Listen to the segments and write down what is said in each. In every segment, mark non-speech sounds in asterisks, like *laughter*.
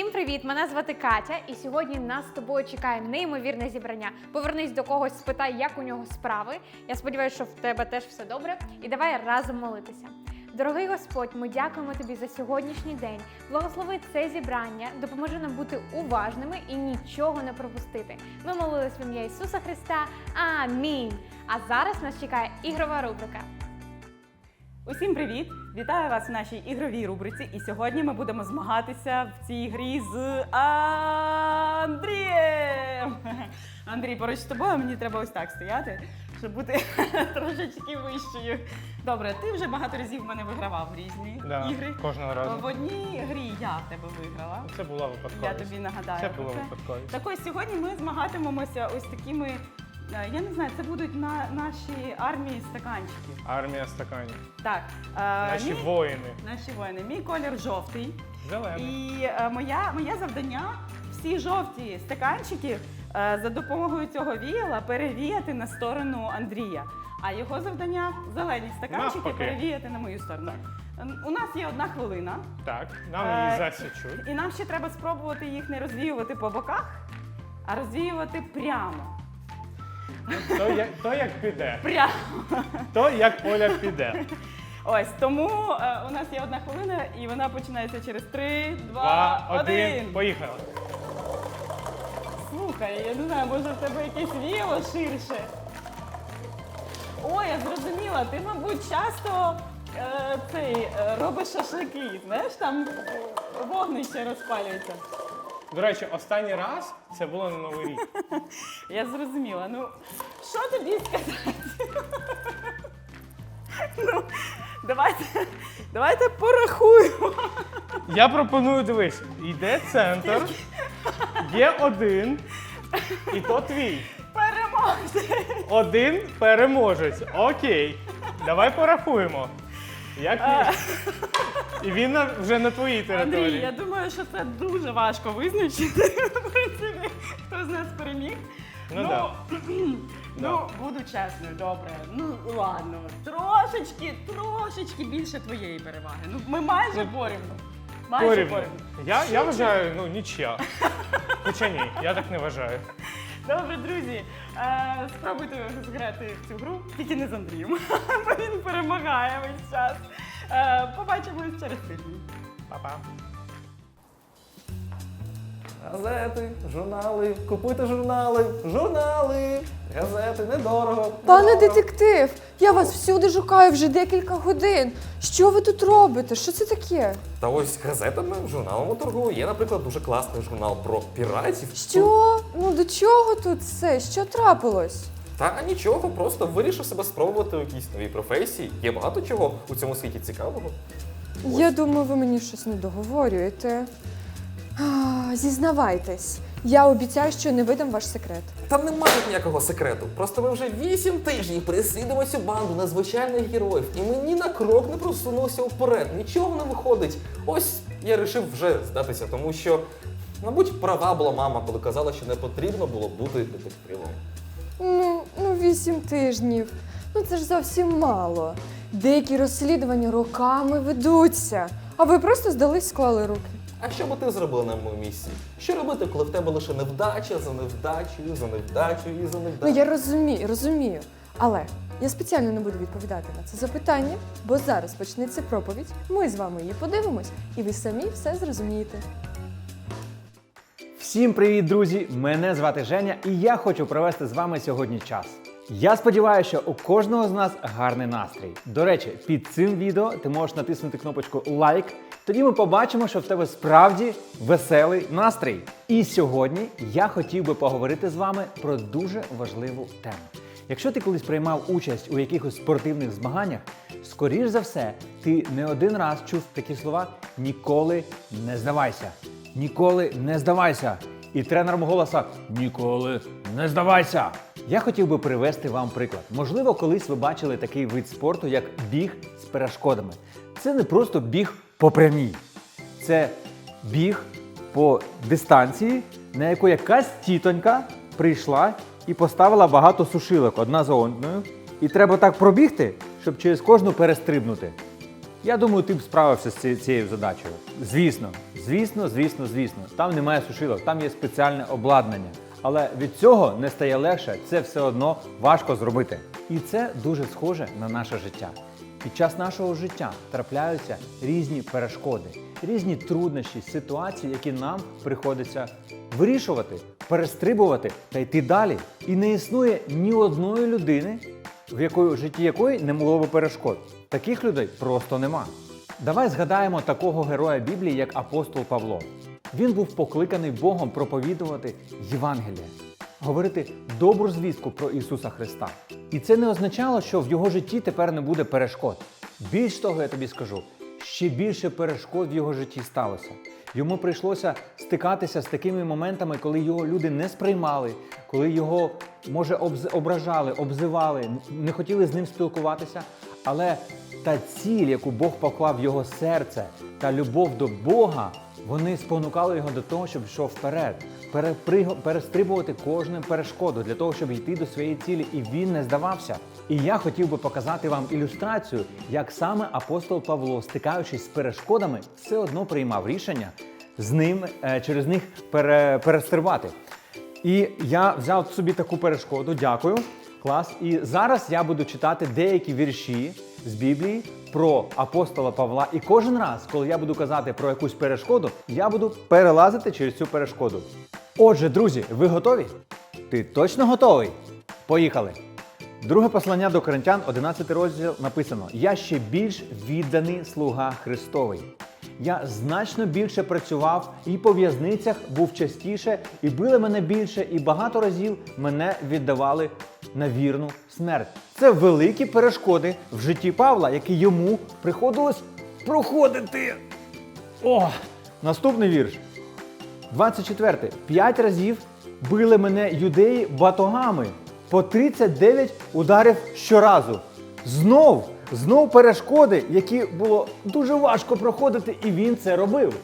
Всім привіт! Мене звати Катя, і сьогодні нас з тобою чекає неймовірне зібрання. Повернись до когось, спитай, як у нього справи. Я сподіваюся, що в тебе теж все добре. І давай разом молитися. Дорогий Господь, ми дякуємо тобі за сьогоднішній день. Благослови це зібрання, допоможи нам бути уважними і нічого не пропустити. Ми молились в ім'я Ісуса Христа. Амінь. А зараз нас чекає ігрова рубрика. Усім привіт! Вітаю вас в нашій ігровій рубриці. І сьогодні ми будемо змагатися в цій грі з Андрієм. Андрій, поруч з тобою мені треба ось так стояти, щоб бути *laughs* трошечки вищою. Добре, ти вже багато разів в мене вигравав в різні Да, ігри. кожного разу. В одній грі я в тебе виграла. Це була Я тобі нагадаю. Це про було випадковість. Так ось сьогодні ми змагатимемося ось такими. Е, Я не знаю, це будуть на наші армії стаканчиків. Армія стаканів. Так, е, Наші мій- воїни. Наші воїни. Мій колір жовтий. Зелений. І е, моя, моє завдання всі жовті стаканчики е, за допомогою цього віяла перевіяти на сторону Андрія. А його завдання зелені стаканчики Навпаки. перевіяти на мою сторону. Ем, У нас є одна хвилина, Так, нам Е, її засічуть. і нам ще треба спробувати їх не розвіювати по боках, а розвіювати прямо. То як, то як піде. Прямо. То як Оля піде. Ось тому е, у нас є одна хвилина, і вона починається через 3, 2, Два, один, поїхали. Слухай, я не знаю, може в тебе якесь віяло ширше. О, я зрозуміла, ти, мабуть, часто е, цей, е, робиш шашлики, знаєш, там е, вогнище розпалюється. До речі, останній раз це було на Новий рік. *laughs* Я зрозуміла. Ну, що тобі сказати? *laughs* ну, давайте, давайте порахуємо. Я пропоную, дивись, йде центр, є один, і то твій. Переможці. Один переможець. Окей. Давай порахуємо. Як він? І він на- вже на твоїй території. Андрій, я думаю, що це дуже важко визначити, *laughs* в принципі, хто з нас переміг. Ну да. *clears throat* ну, буду чесною, добре. Ну ладно, трошечки, трошечки більше твоєї переваги. Ну, ми майже порівну. Майже Порівну. порівну. Я, я вважаю, ну нічия. Хоча ні, я так не вважаю. Добре, друзі, е, спробуйте зіграти в цю гру, тільки не з Андрієм, *laughs* бо він перемагає весь час. Е, побачимось через тиждень. Па-па. Газети, журнали, купуйте журнали, журнали, газети, недорого. Пане недорого. детектив, я вас всюди шукаю вже декілька годин. Що ви тут робите? Що це таке? Та ось газетами, журналами торгую. Є, наприклад, дуже класний журнал про піратів. Що? Ну до чого тут все? Що трапилось? Та нічого, просто вирішив себе спробувати у якійсь новій професії. Є багато чого у цьому світі цікавого. Я думаю, ви мені щось не договорюєте. Зізнавайтесь, я обіцяю, що не видам ваш секрет. Та немає тут ніякого секрету. Просто ми вже вісім тижнів переслідуємо цю банду надзвичайних героїв, і ми ні на крок не просунулися вперед. Нічого не виходить. Ось я вирішив вже здатися, тому що, мабуть, права була мама, коли казала, що не потрібно було бути детективом. Ну, ну вісім тижнів. Ну це ж зовсім мало. Деякі розслідування роками ведуться, а ви просто здались, склали руки. А що би ти зробила на моєму місці? Що робити, коли в тебе лише невдача за невдачею, за невдачею і за Ну я розумію, розумію. Але я спеціально не буду відповідати на це запитання, бо зараз почнеться проповідь. Ми з вами її подивимось, і ви самі все зрозумієте. Всім привіт, друзі! Мене звати Женя, і я хочу провести з вами сьогодні час. Я сподіваюся, що у кожного з нас гарний настрій. До речі, під цим відео ти можеш натиснути кнопочку лайк. Тоді ми побачимо, що в тебе справді веселий настрій. І сьогодні я хотів би поговорити з вами про дуже важливу тему. Якщо ти колись приймав участь у якихось спортивних змаганнях, скоріш за все, ти не один раз чув такі слова ніколи не здавайся. Ніколи не здавайся. І тренером голоса Ніколи не здавайся. Я хотів би привести вам приклад. Можливо, колись ви бачили такий вид спорту, як біг з перешкодами. Це не просто біг по прямій. Це біг по дистанції, на яку якась тітонька прийшла і поставила багато сушилок одна за одною. І треба так пробігти, щоб через кожну перестрибнути. Я думаю, ти б справився з цією задачею. Звісно, звісно, звісно, звісно. Там немає сушилок, там є спеціальне обладнання. Але від цього не стає легше, це все одно важко зробити. І це дуже схоже на наше життя. Під час нашого життя трапляються різні перешкоди, різні труднощі, ситуації, які нам приходиться вирішувати, перестрибувати та йти далі. І не існує ні одної людини, в якої в житті якої не було би перешкод. Таких людей просто нема. Давай згадаємо такого героя Біблії, як апостол Павло. Він був покликаний Богом проповідувати Євангеліє, говорити добру звістку про Ісуса Христа. І це не означало, що в його житті тепер не буде перешкод. Більш того, я тобі скажу, ще більше перешкод в його житті сталося. Йому прийшлося стикатися з такими моментами, коли його люди не сприймали, коли його, може, ображали, обзивали, не хотіли з ним спілкуватися. Але та ціль, яку Бог поклав в його серце, та любов до Бога, вони спонукали його до того, щоб йшов вперед, перестрибувати кожну перешкоду для того, щоб йти до своєї цілі, і він не здавався. І я хотів би показати вам ілюстрацію, як саме апостол Павло, стикаючись з перешкодами, все одно приймав рішення з ним е, через них пере, перестрибати. І я взяв собі таку перешкоду. Дякую. Клас. І зараз я буду читати деякі вірші з Біблії про апостола Павла. І кожен раз, коли я буду казати про якусь перешкоду, я буду перелазити через цю перешкоду. Отже, друзі, ви готові? Ти точно готовий? Поїхали! Друге послання до Коринтян, 11 розділ написано: Я ще більш відданий слуга Христовий. Я значно більше працював і по в'язницях був частіше, і били мене більше, і багато разів мене віддавали на вірну смерть. Це великі перешкоди в житті Павла, які йому приходилось проходити. О! Наступний вірш. 24. П'ять разів били мене юдеї батогами по 39 ударів щоразу. Знов, знов перешкоди, які було дуже важко проходити, і він це робив.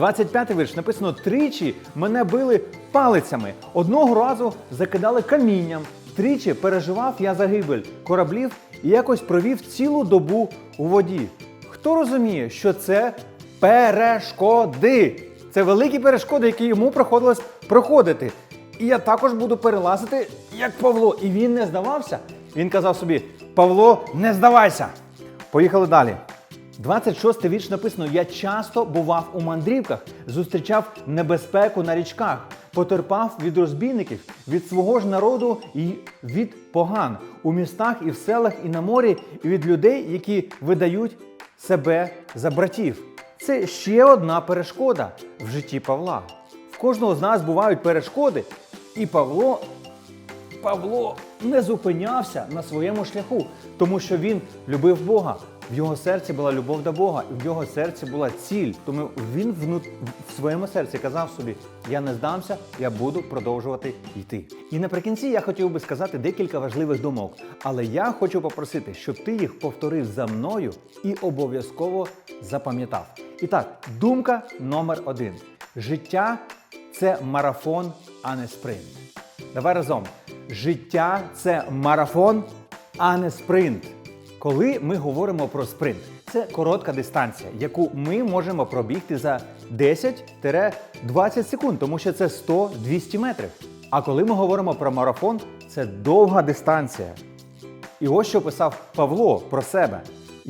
25-й вірш написано: тричі мене били палицями, одного разу закидали камінням, тричі переживав я загибель кораблів і якось провів цілу добу у воді. Хто розуміє, що це перешкоди? Це великі перешкоди, які йому приходилось проходити. І я також буду перелазити, як Павло. І він не здавався. Він казав собі: Павло, не здавайся. Поїхали далі. 26 вірш написано: Я часто бував у мандрівках, зустрічав небезпеку на річках, потерпав від розбійників, від свого ж народу і від поган у містах і в селах, і на морі, і від людей, які видають себе за братів. Це ще одна перешкода в житті Павла. В кожного з нас бувають перешкоди, і Павло Павло не зупинявся на своєму шляху, тому що він любив Бога. В його серці була любов до Бога, і в його серці була ціль. Тому він внут... в своєму серці казав собі: Я не здамся, я буду продовжувати йти. І наприкінці я хотів би сказати декілька важливих думок, але я хочу попросити, щоб ти їх повторив за мною і обов'язково запам'ятав. І так, думка номер один: життя це марафон, а не спринт. Давай разом. Життя це марафон, а не спринт. Коли ми говоримо про спринт, це коротка дистанція, яку ми можемо пробігти за 10-20 секунд, тому що це 100-200 метрів. А коли ми говоримо про марафон, це довга дистанція. І ось що писав Павло про себе.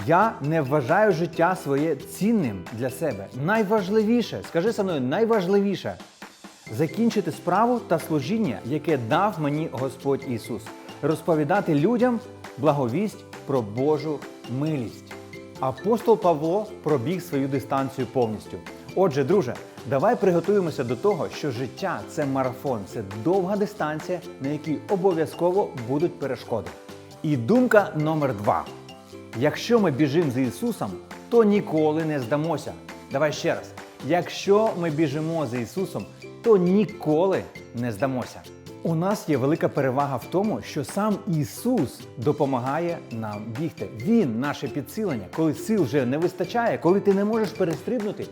Я не вважаю життя своє цінним для себе. Найважливіше, скажи со мною, найважливіше закінчити справу та служіння, яке дав мені Господь Ісус, розповідати людям благовість про Божу милість. Апостол Павло пробіг свою дистанцію повністю. Отже, друже, давай приготуємося до того, що життя це марафон, це довга дистанція, на якій обов'язково будуть перешкоди. І думка номер два. Якщо ми біжимо за Ісусом, то ніколи не здамося. Давай ще раз. Якщо ми біжимо за Ісусом, то ніколи не здамося. У нас є велика перевага в тому, що сам Ісус допомагає нам бігти. Він наше підсилення. Коли сил вже не вистачає, коли ти не можеш перестрибнути,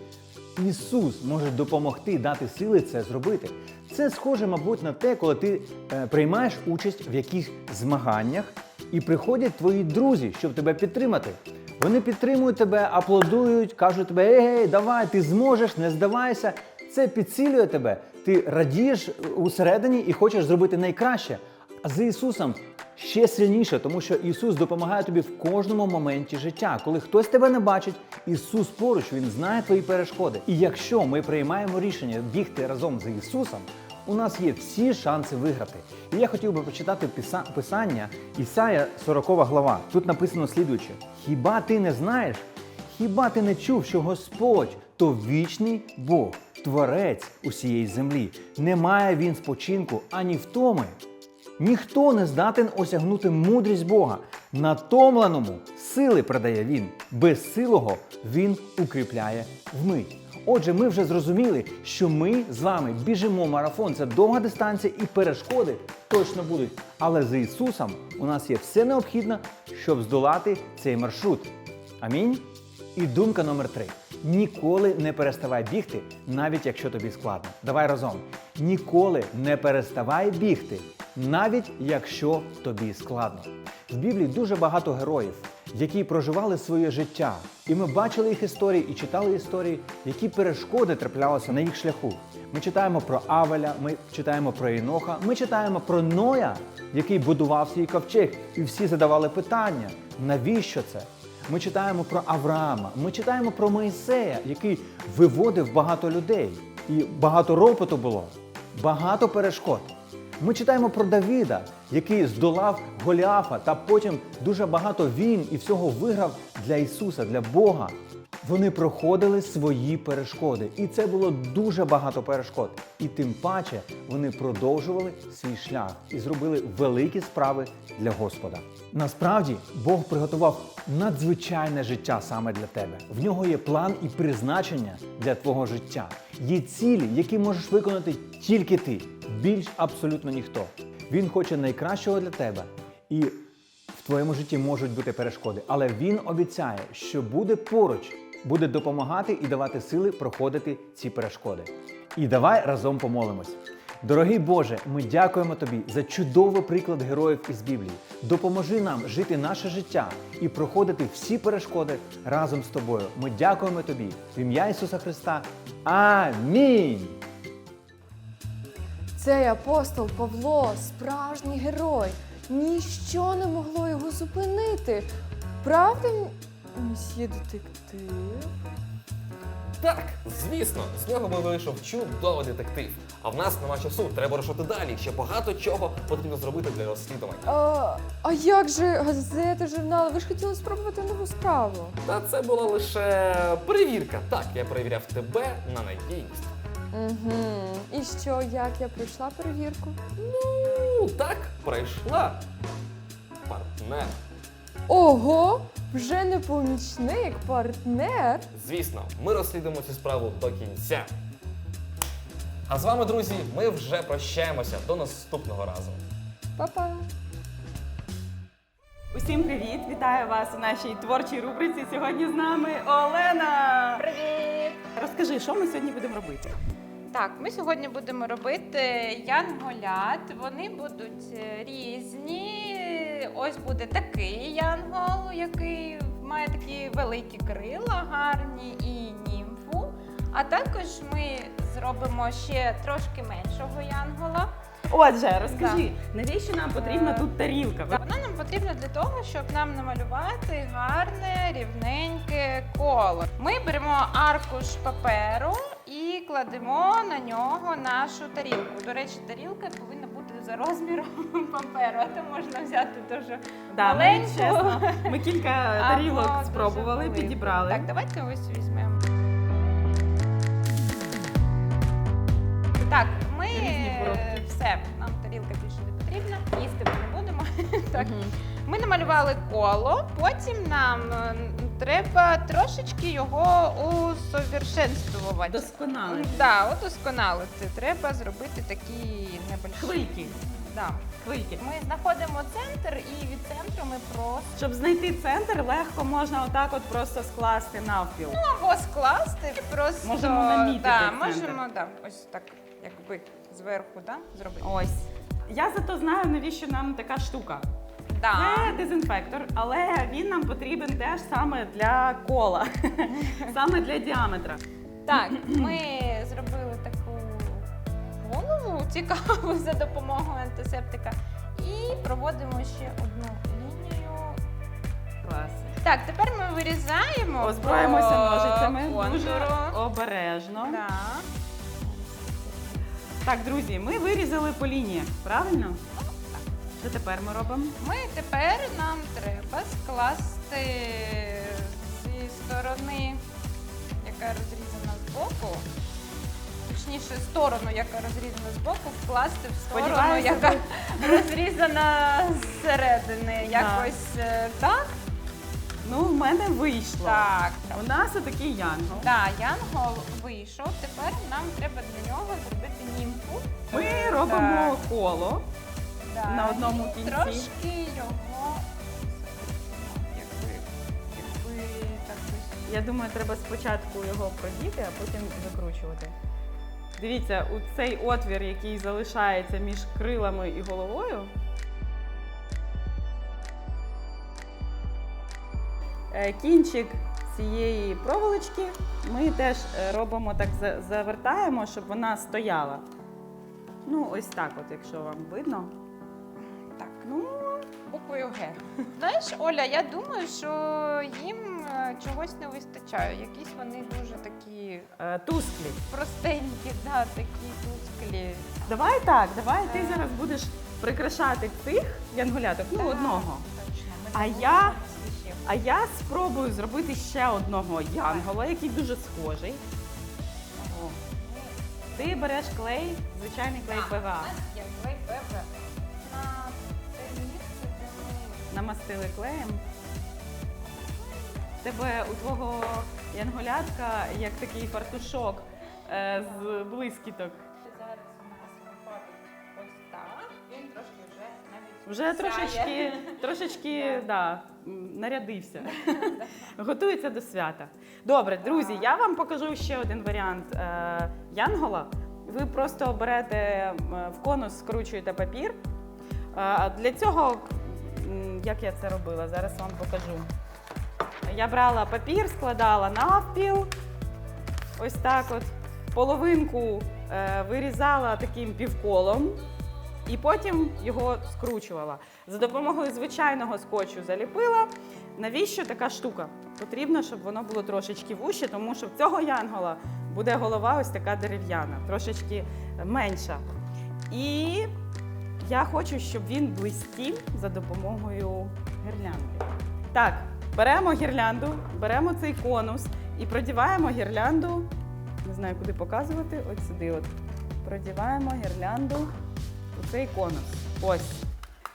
Ісус може допомогти дати сили це зробити. Це схоже, мабуть, на те, коли ти е, приймаєш участь в якихось змаганнях і приходять твої друзі, щоб тебе підтримати. Вони підтримують тебе, аплодують, кажуть тобі, ей, ей, давай, ти зможеш, не здавайся. Це підсилює тебе. Ти радієш усередині і хочеш зробити найкраще. А з Ісусом ще сильніше, тому що Ісус допомагає тобі в кожному моменті життя. Коли хтось тебе не бачить, Ісус поруч, Він знає твої перешкоди. І якщо ми приймаємо рішення бігти разом з Ісусом, у нас є всі шанси виграти. І я хотів би почитати писа- писання Ісая 40 глава. Тут написано слідуюче: Хіба ти не знаєш? Хіба ти не чув, що Господь то вічний Бог, творець усієї землі? Немає він спочинку ані втоми. Ніхто не здатен осягнути мудрість Бога. Натомленому сили придає він, безсилого він укріпляє вмить. Отже, ми вже зрозуміли, що ми з вами біжимо марафон. Це довга дистанція і перешкоди точно будуть. Але з Ісусом у нас є все необхідне, щоб здолати цей маршрут. Амінь. І думка номер три: ніколи не переставай бігти, навіть якщо тобі складно. Давай разом. Ніколи не переставай бігти, навіть якщо тобі складно. В Біблії дуже багато героїв, які проживали своє життя. І ми бачили їх історії і читали історії, які перешкоди траплялися на їх шляху. Ми читаємо про Авеля, ми читаємо про Іноха, ми читаємо про Ноя, який будував свій ковчег, і всі задавали питання: навіщо це? Ми читаємо про Авраама, ми читаємо про Моїсея, який виводив багато людей. І багато ропоту було, багато перешкод. Ми читаємо про Давіда, який здолав Голіафа, та потім дуже багато війн і всього виграв для Ісуса, для Бога. Вони проходили свої перешкоди, і це було дуже багато перешкод. І тим паче вони продовжували свій шлях і зробили великі справи для Господа. Насправді Бог приготував надзвичайне життя саме для тебе. В нього є план і призначення для твого життя. Є цілі, які можеш виконати тільки ти, більш абсолютно ніхто. Він хоче найкращого для тебе. І в твоєму житті можуть бути перешкоди, але він обіцяє, що буде поруч, буде допомагати і давати сили проходити ці перешкоди. І давай разом помолимось. Дорогий Боже, ми дякуємо тобі за чудовий приклад героїв із Біблії. Допоможи нам жити наше життя і проходити всі перешкоди разом з тобою. Ми дякуємо тобі в ім'я Ісуса Христа. Амінь. Цей апостол Павло справжній герой. Ніщо не могло його зупинити. Правда, мсьє детектив? Так, звісно, з нього би вийшов чудовий детектив. А в нас нема часу, треба рушити далі. Ще багато чого потрібно зробити для розслідування. А, а як же газети, журнали? Ви ж хотіли спробувати нову справу. Та це була лише перевірка. Так, я перевіряв тебе на надійність. Угу. І що, як я пройшла перевірку? Ну, так, пройшла. Партнер. Ого! Вже не помічник, партнер. Звісно, ми розслідуємо цю справу до кінця. А з вами, друзі, ми вже прощаємося до наступного разу. Па-па! Усім привіт! Вітаю вас у нашій творчій рубриці. Сьогодні з нами Олена. Привіт! Розкажи, що ми сьогодні будемо робити? Так, ми сьогодні будемо робити янголят. Вони будуть е, Ось буде такий янгол, який має такі великі крила, гарні і німфу. А також ми зробимо ще трошки меншого янгола. Отже, розкажи, навіщо нам потрібна тут тарілка? Вона нам потрібна для того, щоб нам намалювати гарне рівненьке коло. Ми беремо аркуш паперу і кладемо на нього нашу тарілку. До речі, тарілка за розміром *laughs* паперу, а то можна взяти дуже Да, маленьку. чесно, ми кілька *laughs* або тарілок дуже спробували, велику. підібрали. Так, давайте ось візьмемо. Так, ми Різні коробки. все, нам тарілка більше не потрібна, їсти ми не будемо. *laughs* так. Ми намалювали коло, потім нам е, треба трошечки його усовершенствувати. Досконали. Так, удосконалити. Треба зробити такі небольші. Хвильки. Да. Хвильки. Ми знаходимо центр і від центру ми просто Щоб знайти центр, легко можна отак от просто скласти навпіл. або скласти, просто Можемо намітити да, центр. можемо да, ось так, якби зверху да, зробити. Ось. Я зато знаю, навіщо нам така штука. Да. Це дезінфектор, але він нам потрібен теж саме для кола, *laughs* саме для діаметра. Так, ми зробили таку голову цікаву за допомогою антисептика. І проводимо ще одну лінію. Клас. Так, тепер ми вирізаємо. Озброїмося ножицями дуже обережно. Да. Так, друзі, ми вирізали по лініях, правильно? Що тепер ми робимо? Ми тепер нам треба скласти зі сторони, яка розрізана збоку. Точніше, сторону, яка розрізана збоку, вкласти в сторону, Сподіваюся, яка розрізана зсередини. Якось е, так. Ну, в мене вийшло. Так. У нас отакий янгол. Да, Янгол вийшов. Тепер нам треба для нього зробити німфу. Ми робимо так. коло. Да, на одному кінці. Трошки його якби, якби так ось. Я думаю, треба спочатку його продіти, а потім закручувати. Дивіться, у цей отвір, який залишається між крилами і головою. Кінчик цієї проволочки ми теж е, робимо так, завертаємо, щоб вона стояла. Ну, ось так, от, якщо вам видно. Так, Ну, буквою Г. Знаєш, Оля, я думаю, що їм е, чогось не вистачає. Якісь вони дуже такі е, тусклі. простенькі, да, такі тусклі. Давай так, давай ти Е. зараз будеш прикрашати цих янгуляток, ну одного. Точно. А я-. А я спробую зробити ще одного янгола, який дуже схожий. О. Ти береш клей, звичайний клей ПВА. у клей ПВА. На те де ми Намастили клеєм. Тебе у твого янголятка як такий фартушок е, з блискіток. Вже трошечки, трошечки да, нарядився. *laughs* Готується до свята. Добре, друзі, я вам покажу ще один варіант е, янгола. Ви просто берете в конус, скручуєте папір. Е, для цього, як я це робила, зараз вам покажу. Я брала папір, складала навпіл, ось так от. Половинку е, вирізала таким півколом і потім його скручувала. За допомогою звичайного скотчу заліпила. Навіщо така штука? Потрібно, щоб воно було трошечки вуще, тому що в цього янгола буде голова ось така дерев'яна, трошечки менша. І я хочу, щоб він блистів за допомогою гірлянди. Так, беремо гірлянду, беремо цей конус і продіваємо гірлянду. Не знаю, куди показувати. От сюди. От. Продіваємо гірлянду у цей конус. Ось.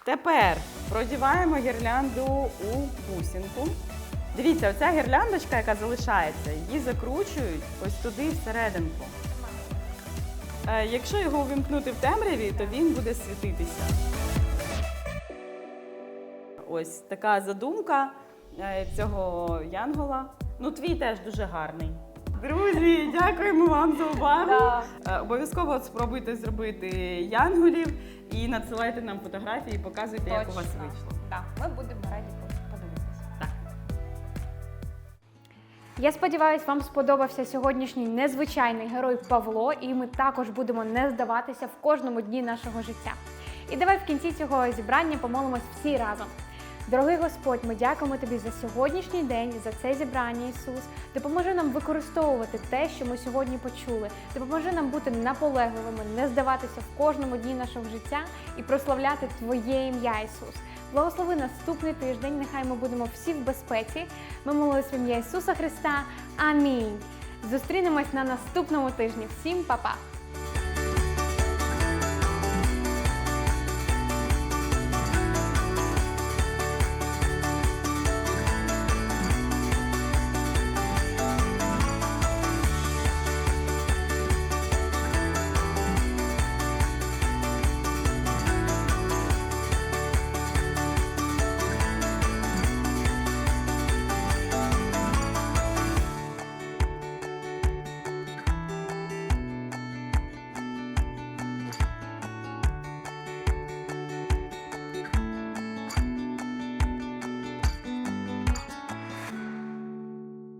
Тепер продіваємо гірлянду у бусинку. Дивіться, оця гірляндочка, яка залишається, її закручують ось туди всерединку. Е, Якщо його увімкнути в темряві, то він буде світитися. Ось така задумка е, цього янгола. Ну, твій теж дуже гарний. Друзі, дякуємо вам за увагу. Е, Обов'язково спробуйте зробити янголів і надсилайте нам фотографії, показуйте, як у вас Точно. вийшло. Так, ми будемо раді подивитися. Я сподіваюся, вам сподобався сьогоднішній незвичайний герой Павло, і ми також будемо не здаватися в кожному дні нашого життя. І давай в кінці цього зібрання помолимось всі разом. Дорогий Господь, ми дякуємо тобі за сьогоднішній день, за це зібрання, Ісус. Допоможи нам використовувати те, що ми сьогодні почули. Допоможи нам бути наполегливими, не здаватися в кожному дні нашого життя і прославляти Твоє ім'я, Ісус. Благослови наступний тиждень. Нехай ми будемо всі в безпеці. Ми молились в ім'я Ісуса Христа. Амінь. Зустрінемось на наступному тижні. Всім па-па!